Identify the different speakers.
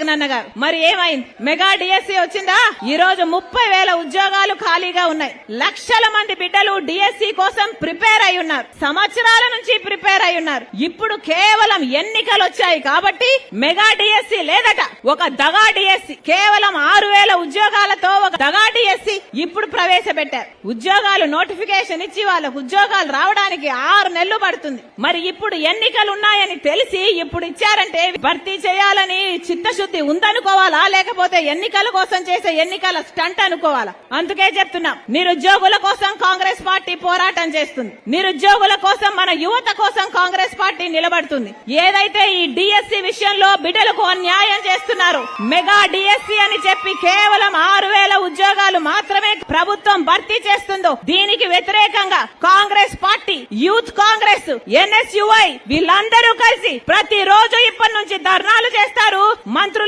Speaker 1: జగనన్న గారు మరి ఏమైంది? మెగా డిఎస్సి వచ్చిందా? ఈ రోజు ముప్పై వేల ఉద్యోగాలు ఖాళీగా ఉన్నాయి. లక్షల మంది బిడ్డలు డిఎస్సి కోసం ప్రిపేర్ అయి ఉన్నారు. సంవత్సరాల నుంచి ప్రిపేర్ అయి ఉన్నారు. ఇప్పుడు కేవలం ఎన్నికలు వచ్చాయి కాబట్టి మెగా డిఎస్సి లేదట. ఒక దగా డిఎస్సి. కేవలం ఆరు వేల ఉద్యోగాలతో ఒక దగా ఇప్పుడు ప్రవేశపెట్టారు. ఉద్యోగాలు నోటిఫికేషన్ ఇచ్చి వాళ్ళకు ఉద్యోగాలు రావడానికి ఆరు నెలలు పడుతుంది. మరి ఇప్పుడు ఎన్నికలు ఉన్నాయని తెలిసి ఇప్పుడు ఇచ్చారంటే భర్తీ చేయాలని చిత్తశుద్ధి ఉందనుకోవాలా? లేకపోతే ఎన్నికల కోసం చేసే ఎన్నికల స్టంట్ అనుకోవాలా? అందుకే చెప్తున్నాం నిరుద్యోగుల కోసం కాంగ్రెస్ పార్టీ పోరాటం చేస్తుంది. నిరుద్యోగుల కోసం మన యువత కోసం కాంగ్రెస్ పార్టీ నిలబడుతుంది. ఏదైతే ఈ డిఎస్సి విషయంలో బిడ్డలకు అన్యాయం చేస్తున్నారు మెగా డిఎస్సి అని చెప్పి కేవలం ఆరు వేల ఉద్యోగాలు మా ప్రభుత్వం భర్తీ చేస్తుందో దీనికి వ్యతిరేకంగా Congress party youth Congress NSUI వీళ్ళందరూ కలిసి ప్రతిరోజు ఇప్పటి నుంచి ధర్నాలు చేస్తారు. మంత్రులు